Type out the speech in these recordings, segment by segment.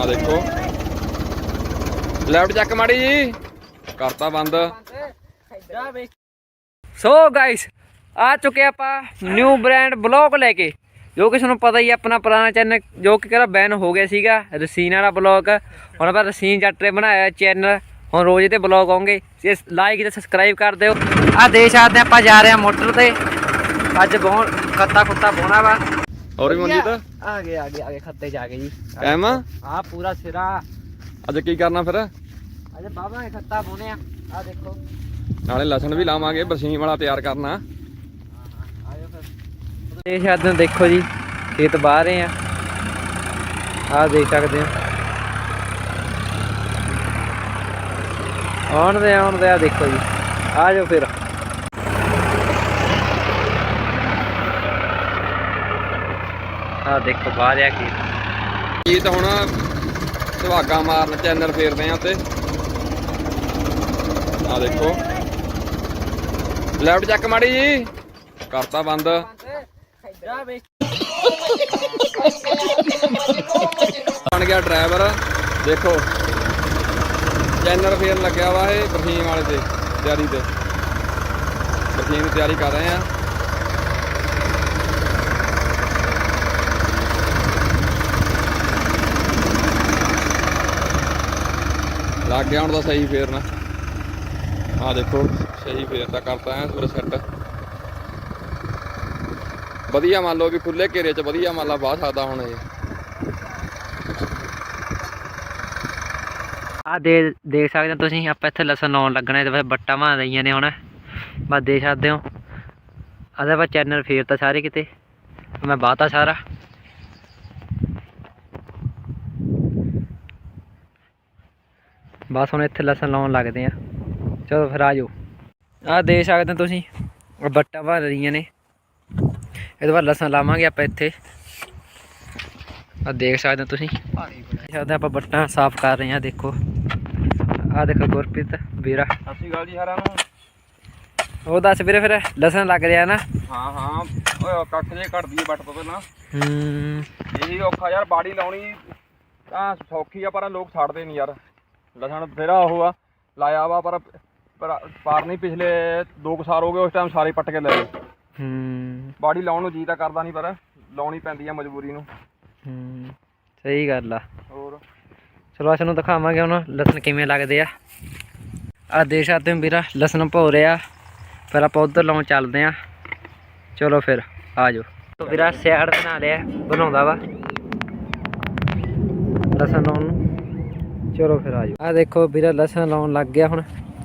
ਆ ਦੇਖੋ। ਲੈਫਟ ਚੱਕ ਮਾੜੀ ਜੀ। ਕਰਤਾ ਬੰਦ। ਸੋ ਗਾਇਸ ਆ ਚੁੱਕੇ ਆਪਾਂ ਨਿਊ ਬ੍ਰਾਂਡ ਬਲੌਗ ਲੈ ਕੇ। ਜੋ ਕਿ ਤੁਹਾਨੂੰ ਪਤਾ ਹੀ ਆਪਣਾ ਪੁਰਾਣਾ ਚੈਨਲ ਜੋ ਕਿ ਕਿਹੜਾ ਬੈਨ ਹੋ ਗਿਆ ਸੀਗਾ, ਰਸੀਨ ਵਾਲਾ ਬਲੌਗ ਹੁਣ ਆਪਾਂ ਰਸੀਨ ਜੱਟਰੇ ਬਣਾਇਆ ਚੈਨਲ ਹੁਣ ਰੋਜ਼ ਇਹਦੇ ਬਲੌਗ ਆਉਂਗੇ ਲਾਈਕ ਤੇ ਸਬਸਕ੍ਰਾਈਬ ਕਰ ਦਿਓ। ਆ ਦੇਸ਼ ਆਦੇ ਆਪਾਂ ਜਾ ਰਹੇ ਹਾਂ ਮੋਟਰ ਤੇ। ਅੱਜ ਬਹੁਤ ਖੱਤਾ ਕੁੱਤਾ ਬੋਣਾ ਵਾ। ਹੋਰ ਵੀ ਮਨਜੀਤ? ਆ ਗਏ ਆ ਗਏ ਆ ਗਏ ਖੱਤੇ ਜਾ ਗਏ ਜੀ। ਕਾਇਮ ਆ? ਆ ਪੂਰਾ ਸਿਰਾ। ਅੱਜ ਕੀ ਕਰਨਾ ਫਿਰ? ਅੱਜ ਬਾਬਾ ਨੇ ਖੱਤਾ ਬੋਣਿਆ ਆ। ਦੇਖੋ। ਨਾਲੇ ਲਸਣ ਵੀ ਲਾਵਾਂਗੇ ਬਰਸੀਨ ਵਾਲਾ ਤਿਆਰ ਕਰਨਾ। ਆਇਓ ਫਿਰ। ਦੇਖ ਸਕਦੇ ਹੋ ਦੇਖੋ ਜੀ ਖੇਤ ਬਾਹਰ ਆ। ਆਹ ਦੇਖ ਸਕਦੇ ਹੋ। ਆਉਣ ਦੇ ਆਉਣ ਦੇ ਆ ਦੇਖੋ ਜੀ। ਆ ਜਾਓ ਫਿਰ। ਆ ਦੇਖੋ, ਬਾਹਰ ਆ ਖੇਤ ਇਹ ਤਾਂ ਹੁਣ ਸੁਹਾਗਾ ਮਾਰਨ ਚੈਨਲ ਫੇਰਦੇ ਆ ਉੱਤੇ ਆ ਦੇਖੋ। ਲੈਫਟ ਚੱਕ ਮਾੜੀ ਜੀ। ਕਰਤਾ ਬੰਦ। ਬਣ ਗਿਆ ਡਰਾਈਵਰ। ਦੇਖੋ। ਚੈਨਲ ਫੇਰ ਲੱਗਿਆ ਵਾ ਇਹ ਬਰਸੀਨ ਵਾਲੇ ਤੇ ਤਿਆਰੀ ਤੇ। ਬਰਸੀਨ ਦੀ ਤਿਆਰੀ ਕਰ ਰਹੇ ਆ। ਲੱਗ ਗਿਆ ਹੁਣ ਤਾਂ ਸਹੀ ਫੇਰਨਾ। ਆ ਦੇਖੋ, ਸਹੀ ਫੇਰਦਾ ਕਰਤਾ ਹੈ ਪੂਰਾ ਸੈੱਟ ਵਧੀਆ ਮੰਨ ਲਓ ਵੀ ਖੁੱਲੇ ਘੇਰੇ 'ਚ ਵਧੀਆ ਮੰਨ ਲਾ ਬਾਹ ਸਕਦਾ ਹੁਣ ਇਹ। ਆ ਦੇ, ਦੇਖ ਸਕਦੇ ਹੋ ਤੁਸੀਂ, ਆਪਾਂ ਇੱਥੇ ਲਸਣ ਲਾਉਣ ਲੱਗਣਾ ਤੇ ਫਿਰ ਬੱਟਾ ਮਾਰ ਰਹੀਆਂ ਨੇ ਹੁਣ। ਬਸ ਦੇਖ ਸਕਦੇ ਹੋ। ਆਦੇ ਆਪਾਂ ਚੈਨਲ ਫੇਰ ਤਾਂ ਸਾਰੇ ਕਿਤੇ। ਮੈਂ ਬਾਤਾ ਸਾਰਾ। ਬਸ ਹੁਣ ਇੱਥੇ ਲਸਣ ਲਾਉਣ ਲੱਗਦੇ ਆ। ਚਲੋ ਫਿਰ ਆ ਜਾਓ। ਆ ਦੇਖ ਸਕਦੇ ਤੁਸੀਂ ਬੱਟਾ ਭਰ ਰਹੀਆਂ ਨੇ। ਇਹਦੇ ਬਾਅਦ ਲਸਣ ਲਾਵਾਂਗੇ ਆਪਾਂ ਇੱਥੇ। ਆ ਦੇਖ ਸਕਦੇ ਹੋ ਤੁਸੀਂ। ਦੇਖ ਸਕਦੇ ਆਪਾਂ ਬੱਟਾਂ ਸਾਫ਼ ਕਰ ਰਹੇ ਹਾਂ ਦੇਖੋ। ਆ ਦੇਖੋ ਗੁਰਪ੍ਰੀਤ ਵੀਰਾ। ਸਤਿ ਸ਼੍ਰੀ ਅਕਾਲ ਜੀ ਸਾਰਿਆਂ ਨੂੰ। ਉਹ ਦੱਸ ਵੀਰੇ ਫਿਰ ਲਸਣ ਲੱਗ ਰਿਹਾ ਨਾ? ਹਾਂ ਹਾਂ। ਓਏ ਕੱਖ ਜੇ ਘੜਦੀ ਹੈ ਬੱਟ ਤੋਂ ਪਹਿਲਾਂ। ਹੂੰ। ਇਹੀ ਔਖਾ ਯਾਰ ਬਾੜੀ ਲਾਉਣੀ ਤਾਂ ਸੌਖੀ ਆ ਪਰ ਲੋਕ ਛੱਡਦੇ ਨਹੀਂ ਯਾਰ। ਲਸਣ ਫੇਰਾ ਉਹ ਆ ਲਾਇਆ ਵਾ ਪਰ ਪਰ ਨਹੀਂ ਪਿਛਲੇ 2 ਸਾਲ ਹੋ ਗਏ ਉਸ ਟਾਈਮ ਸਾਰੇ ਪੱਟ ਕੇ ਲੈ ਗਏ। ਹੂੰ। ਬਾੜੀ ਲਾਉਣ ਨੂੰ ਜੀ ਤਾਂ ਕਰਦਾ ਨਹੀਂ ਪਰ ਲਾਉਣੀ ਪੈਂਦੀ ਆ ਮਜਬੂਰੀ ਨੂੰ। ਹੂੰ ਸਹੀ ਗੱਲ ਆ। ਹੋਰ? ਚਲੋ ਅਸੀਂ ਨੂੰ ਦਿਖਾਵਾਂਗੇ ਹੁਣ ਲਸਣ ਕਿਵੇਂ ਲੱਗਦੇ ਆ। ਆ ਸਕਦੇ ਹੋ ਵੀਰਾ ਲਸਣ ਭੋ ਰਿਹਾ ਫਿਰ ਆਪਾਂ ਉਧਰ ਲਾਉਣ ਚੱਲਦੇ ਆ। ਚਲੋ ਫਿਰ ਆ ਜਾਓ। ਤੋ ਵੀਰਾ ਸਿਆੜ ਬਣਾ ਲਿਆ ਬਣਾਉਂਦਾ ਵਾ। ਲਸਣ ਲਾਉਣ ਨੂੰ। ਚਲੋ ਫਿਰ ਆ ਜਾਓ ਆ ਦੇਖੋ ਵੀਰਾ ਲਸਣ ਲਾਉਣ ਲੱਗ ਗਿਆ ਹੁਣ।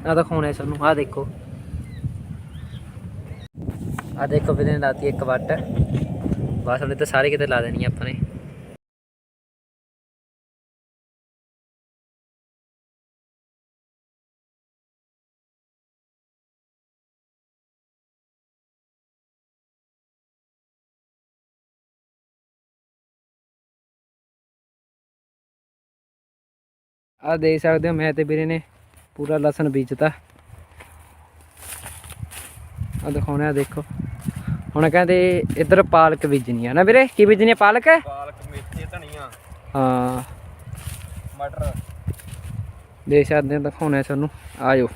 ਆ ਦਿਖਾਉਣੇ ਸਾਨੂੰ ਆ ਦੇਖੋ। ਆ ਦੇਖੋ ਵੀਰੇ ਨੇ ਲਾਤੀ ਇੱਕ ਵੱਟ। ਬਸ ਹੁਣ ਤਾਂ ਸਾਰੇ ਕਿਤੇ ਲਾ ਦੇਣੀ ਆ ਆਪਾਂ ਨੇ। ਆ ਦੇਖ ਸਕਦੇ ਹੋ ਮੈਂ ਤੇ ਵੀਰੇ ਨੇ ਪੂਰਾ ਲਸਣ ਬੀਜਤਾ। ਆ ਦਿਖਾਉਣਾ ਦੇਖੋ। ਹੁਣ ਕਹਿੰਦੇ ਇੱਧਰ ਪਾਲਕ ਬੀਜਣੀ ਆ। ਨਾ ਵੀਰੇ ਕੀ ਬੀਜਣੀ ਆ ਪਾਲਕ? ਪਾਲਕ ਮੇਥੀ ਧਨੀਆ। ਹਾਂ। ਮਟਰ। ਦੇਖ ਸਕਦੇ ਹੋ ਦਿਖਾਉਣਾ ਤੁਹਾਨੂੰ। ਆਜੋ।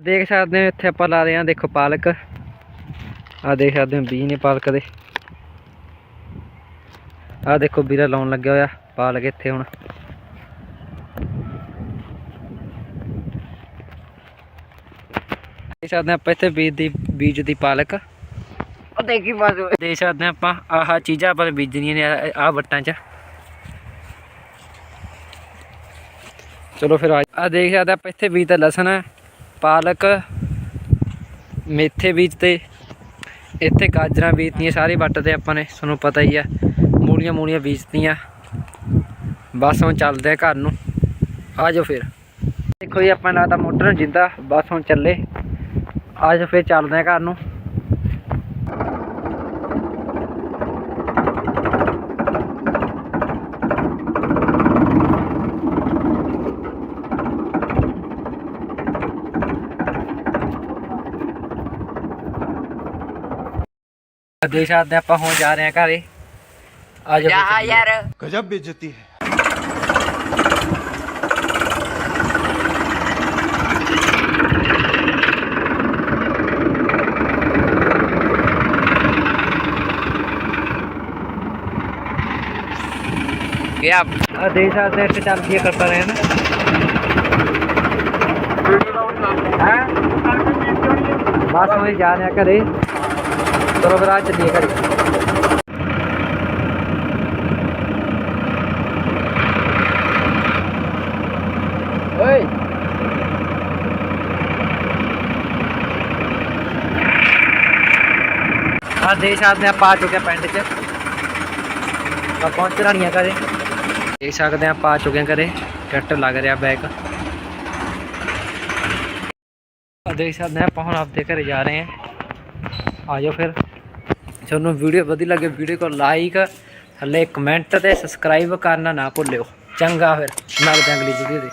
ਦੇਖ ਸਕਦੇ ਹੋ ਇੱਥੇ ਆਪਾਂ ਲਾ ਰਹੇ ਹਾਂ ਦੇਖੋ ਪਾਲਕ। ਆ ਦੇਖ ਸਕਦੇ ਹੋ ਬੀਜ ਨੇ ਪਾਲਕ ਦੇ। ਆ ਦੇਖੋ ਵੀਰਾ ਲਾਉਣ ਲੱਗਿਆ ਹੋਇਆ ਪਾਲਕ ਇੱਥੇ ਹੁਣ। ਦੇਖ ਸਕਦੇ ਆਪਾਂ ਇੱਥੇ ਬੀਜ ਦੀ ਬੀਜ ਦੀ ਪਾਲਕ। ਉਹ ਦੇਖੀ ਬਸ ਦੇਖ ਸਕਦੇ ਆਪਾਂ ਆਹ ਚੀਜ਼ਾਂ ਆਪਾਂ ਨੇ ਬੀਜਣੀਆਂ ਨੇ ਆਹ ਵੱਟਾਂ 'ਚ। ਚਲੋ ਫਿਰ ਆ ਦੇਖ ਸਕਦੇ ਆਪਾਂ ਇੱਥੇ ਬੀਜ ਤਾਂ ਲਸਣ ਪਾਲਕ ਮੇਥੇ ਬੀਜ ਤੇ। ਇੱਥੇ ਗਾਜਰਾਂ ਬੀਜਤੀਆਂ ਸਾਰੇ ਵੱਟ ਤੇ ਆਪਾਂ ਨੇ ਤੁਹਾਨੂੰ ਪਤਾ ਹੀ ਆ ਮੂਲੀਆਂ ਮੂਲੀਆਂ ਬੀਜਤੀਆਂ। ਬਸ ਹੁਣ ਚੱਲਦੇ ਆ ਘਰ ਨੂੰ। ਆ ਜਾਓ ਫਿਰ। ਦੇਖੋ ਜੀ ਆਪਾਂ ਲਾਤਾ ਮੋਟਰ ਨੂੰ ਜਿੰਦਾ ਬਸ ਹੁਣ ਚੱਲੇ। ਅੱਜ ਫੇਰ ਚੱਲਦੇ ਆ ਘਰ ਨੂੰ। ਦੇਖ ਸਕਦੇ ਆਪਾਂ ਹੁਣ ਜਾ ਰਹੇ ਆ ਘਰੇ। ਆ ਯਾਰ। ਗਜਬ ਬੇਇੱਜ਼ਤੀ ਹੈ। ਗਿਆ ਆ ਦੇਖ ਸਕਦੇ ਇੱਥੇ ਚੱਲਦੀ ਹੈ ਕਰਤਾ ਰਹੇ ਨਾ ਹੈ ਬਸ ਮੈਂ ਜਾ ਰਿਹਾ ਘਰੇ ਚਲੋ ਫਿਰ ਆ ਚੱਲੀਏ ਘਰੇ ਓਏ ਆ ਦੇਖ ਸਕਦੇ ਆਪਾਂ ਆ ਚੁੱਕੇ ਹਾਂ ਪਿੰਡ 'ਚ ਆ ਪਹੁੰਚ ਰਾਣੀਆਂ ਘਰੇ ਦੇਖ ਸਕਦੇ ਹਾਂ ਆਪਾਂ ਆ ਚੁੱਕੇ ਹਾਂ ਘਰੇ। ਕੱਟ ਲੱਗ ਰਿਹਾ ਬੈਗ ਦੇਖ ਸਕਦੇ ਹਾਂ ਆਪਾਂ ਹੁਣ ਆਪਦੇ ਘਰੇ ਜਾ ਰਹੇ ਹਾਂ। ਆ ਜਾਓ ਫਿਰ। ਤੁਹਾਨੂੰ ਵੀਡੀਓ ਵਧੀਆ ਲੱਗੇ ਵੀਡੀਓ को ਲਾਈਕ ਥੱਲੇ ਕਮੈਂਟ ਤੇ ਸਬਸਕ੍ਰਾਈਬ ਕਰਨਾ ਨਾ ਭੁੱਲਿਓ। ਚੰਗਾ ਫਿਰ। ਮਿਲਦੇ ਅਗਲੀ ਵੀਡੀਓ ਦੇ।